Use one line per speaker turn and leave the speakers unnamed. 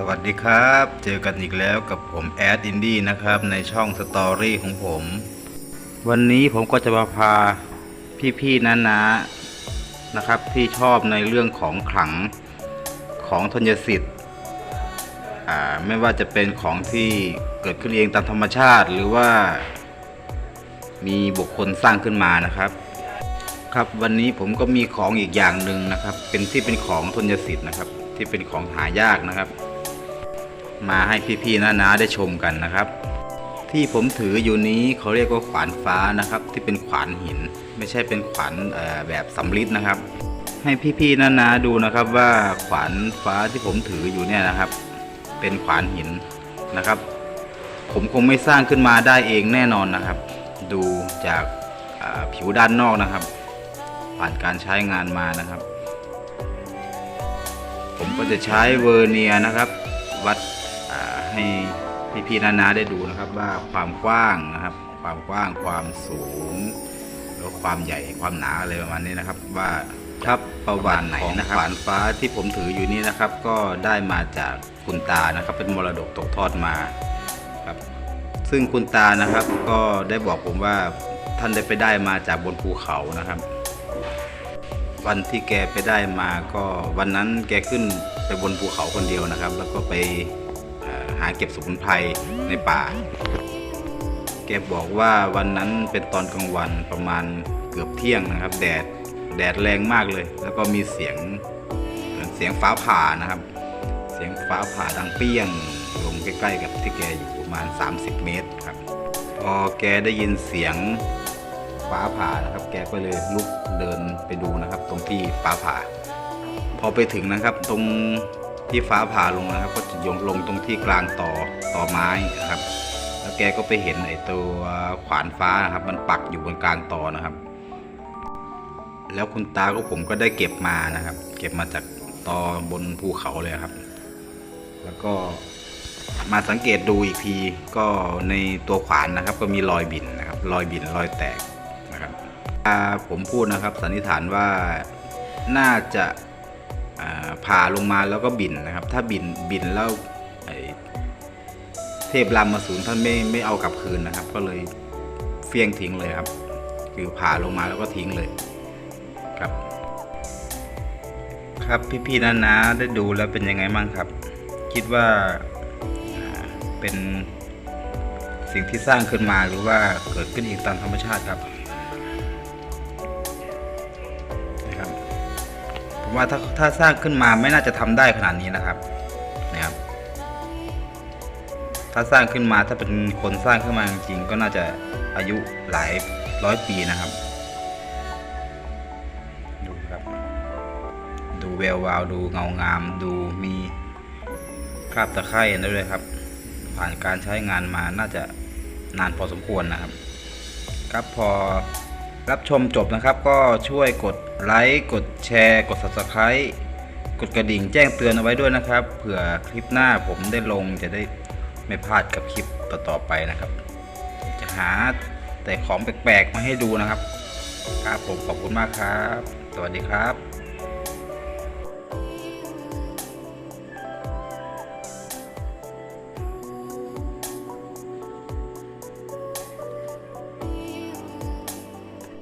สวัสดีครับ เจอกันอีกแล้วกับผมแอดอินดี้นะครับ ในช่องสตอรี่ของผม วันนี้ผมก็จะมาพาพี่ๆนานานะครับ ที่ชอบในเรื่องของขลังของธัญสิทธิ์อ่าไม่ว่าจะเป็นของที่เกิดขึ้นเองตามธรรมชาติ หรือว่ามีบุคคลสร้างขึ้นมานะครับ ครับวันนี้ผมก็มีของอีกอย่างหนึ่งนะครับ เป็นที่เป็นของทนยสิทธิ์นะครับที่เป็นของหายากนะครับ มาให้พี่ๆน้าๆได้ชมกันนะครับ ที่ผมถืออยู่นี้เขาเรียกว่าขวานฟ้านะครับ ที่เป็นขวานหิน ไม่ใช่เป็นขวานแบบสำริดนะครับ ให้พี่ๆน้าๆดูนะครับว่าขวานฟ้าที่ผมถืออยู่เนี่ยนะครับ เป็นขวานหินนะครับ ผมคงไม่สร้างขึ้นมาได้เองแน่นอนนะครับ ดูจากผิวด้านนอกนะครับ ผ่านการใช้งานมานะครับ ผมก็จะใช้เวอร์เนียนะครับ วัด อ่าให้พี่ๆนานาได้ดูนะครับว่าความกว้างนะครับ ความกว้างความสูงแล้วความใหญ่ความหนาอะไรประมาณนี้นะครับ ว่าครับประวัติของขวานฟ้าที่ผมถืออยู่นี่นะครับ ก็ได้มาจากคุณตานะครับ เป็นมรดกตกทอดมาครับซึ่งคุณตานะครับก็ได้บอกผมว่าท่านได้ไปได้มาจากบนภูเขานะครับ วันที่แกไปได้มาก็วันนั้นแกขึ้นไปบนภูเขาคนเดียวนะครับ แล้วก็ไปเอ่อ หาเก็บสมุนไพรในป่า แกบอกว่าวันนั้นเป็นตอนกลางวันประมาณเกือบเที่ยงนะครับ แดดแดดแรงมากเลย แล้วก็มีเสียงเหมือนเสียงฟ้าผ่านะครับ เสียงฟ้าผ่าดังเปี้ยงลงใกล้ๆกับที่แกอยู่ประมาณ 30 เมตรครับพอแกได้ยินเสียงฟ้าผ่านะครับ แกก็เลยลุกเดินไปดูนะครับ ตรงที่ฟ้าผ่า พอไปถึงนะครับตรง ที่ฟ้าผ่าลงนะครับ ก็จะยงลงตรงที่กลางต่อต่อไม้นะครับ แล้วแกก็ไปเห็นไอ้ตัวขวานฟ้านะครับ มันปักอยู่บนกลางต่อนะครับ แล้วคุณตาก็ผมก็ได้เก็บมานะครับ เก็บมาจากตอบนภูเขาเลยครับ แล้วก็มาสังเกตดูอีกทีก็ในตัวขวานนะครับ ก็มีรอยบินนะครับ รอยบินรอยแตกนะครับผมพูดนะครับสันนิษฐานว่าน่าจะ ผ่าลงมาแล้วก็บินนะครับ ถ้าบินบินแล้วเทพรามมาสูนท่านไม่ไม่เอากลับคืนนะครับ ก็เลยเฟี้ยงทิ้งเลยครับ คือผ่าลงมาแล้วก็ทิ้งเลยครับ ครับพี่ๆนานาได้ดูแล้วเป็นยังไงบ้างครับ คิดว่าเป็นสิ่งที่สร้างขึ้นมาหรือว่าเกิดขึ้นเองตามธรรมชาติครับ ผมว่าถ้าถ้าสร้างขึ้นมาไม่น่าจะทำได้ขนาดนี้นะครับนะครับ ถ้าสร้างขึ้นมาถ้าเป็นคนสร้างขึ้นมาจริงๆก็น่าจะอายุหลายร้อยปีนะครับ ดูครับ ดูแวววาวดูเงางาม ดูมีคราบตะไคร่ด้วยครับ ผ่านการใช้งานมาน่าจะนานพอสมควรนะครับ ครับพอ รับชมจบนะครับก็ช่วยกดไลค์กดแชร์ กด subscribe กดกระดิ่งแจ้งเตือนเอาไว้ด้วยนะครับเผื่อคลิปหน้าผมได้ลงจะได้ไม่พลาดกับคลิปต่อๆไปนะครับ จะหาแต่ของแปลกๆมาให้ดูนะครับ ครับผมขอบคุณมากครับ สวัสดีครับ